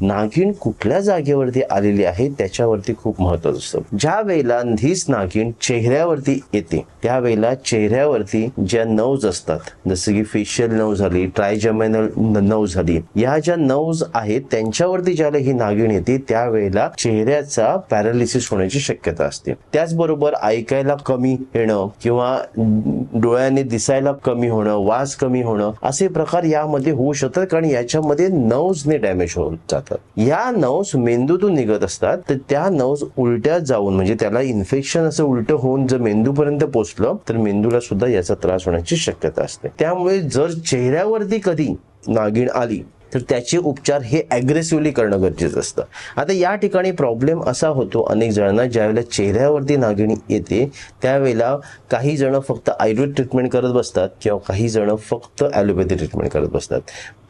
नागिण कुठल्या जागेवरती आलेली आहे त्याच्यावरती खूप महत्वाचं असतं. ज्या वेळेला हीच नागिण चेहऱ्यावरती येते त्यावेळेला चेहऱ्यावरती ज्या नवज असतात जसं की फेशियल नव झाली ट्रायजमेनल नव झाली या ज्या नवज आहेत त्यांच्यावरती ज्याला ही नागिण येते त्यावेळेला चेहऱ्याचा पॅरालिसिस होण्याची शक्यता असते. त्याचबरोबर ऐकायला कमी येणं किंवा डोळ्याने दिसायला कमी होणं वास कमी होणं असे प्रकार यामध्ये होऊ शकतात कारण याच्यामध्ये नवजने डॅमेज होतात. जातात. या नवज मेंदूतून निघत असतात तर त्या नवज उलट्या जाऊन म्हणजे त्याला इन्फेक्शन असं उलट होऊन जर मेंदूपर्यंत पोहोचलं तर मेंदूला सुद्धा याचा त्रास होण्याची शक्यता असते. त्यामुळे जर चेहऱ्यावरती कधी नागिण आली तर त्याचे उपचार हे ॲग्रेसिव्हली करणं गरजेचं असतं. आता या ठिकाणी प्रॉब्लेम असा होतो अनेक जणांना ज्यावेळेला चेहऱ्यावरती नागिणी येते त्यावेळेला काही जणं फक्त आयुर्वेद ट्रीटमेंट करत बसतात किंवा काही जणं फक्त ॲलोपॅथी ट्रीटमेंट करत बसतात.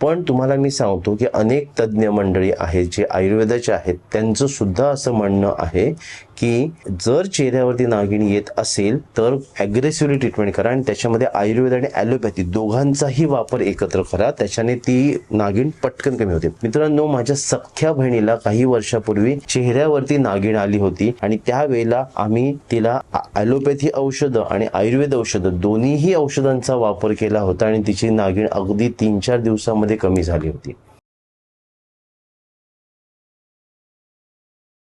पण तुम्हाला मी सांगतो की अनेक तज्ज्ञ मंडळी आहेत जे आयुर्वेदाचे आहेत त्यांचं सुद्धा असं म्हणणं आहे की जर चेहऱ्यावरती नागिणी येत असेल तर अग्रेसिव्हली ट्रीटमेंट करा आणि त्याच्यामध्ये आयुर्वेद आणि ॲलोपॅथी दोघांचाही वापर एकत्र करा. त्याच्याने ती नागिण पटकन कमी होते. मित्रांनो माझ्या सख्ख्या बहिणीला काही वर्षापूर्वी चेहऱ्यावरती नागिण आली होती आणि त्यावेळेला आम्ही तिला ॲलोपॅथी औषधं आणि आयुर्वेद औषधं दोन्हीही औषधांचा वापर केला होता आणि तिची नागिण अगदी तीन चार दिवसामध्ये कमी झाली होती.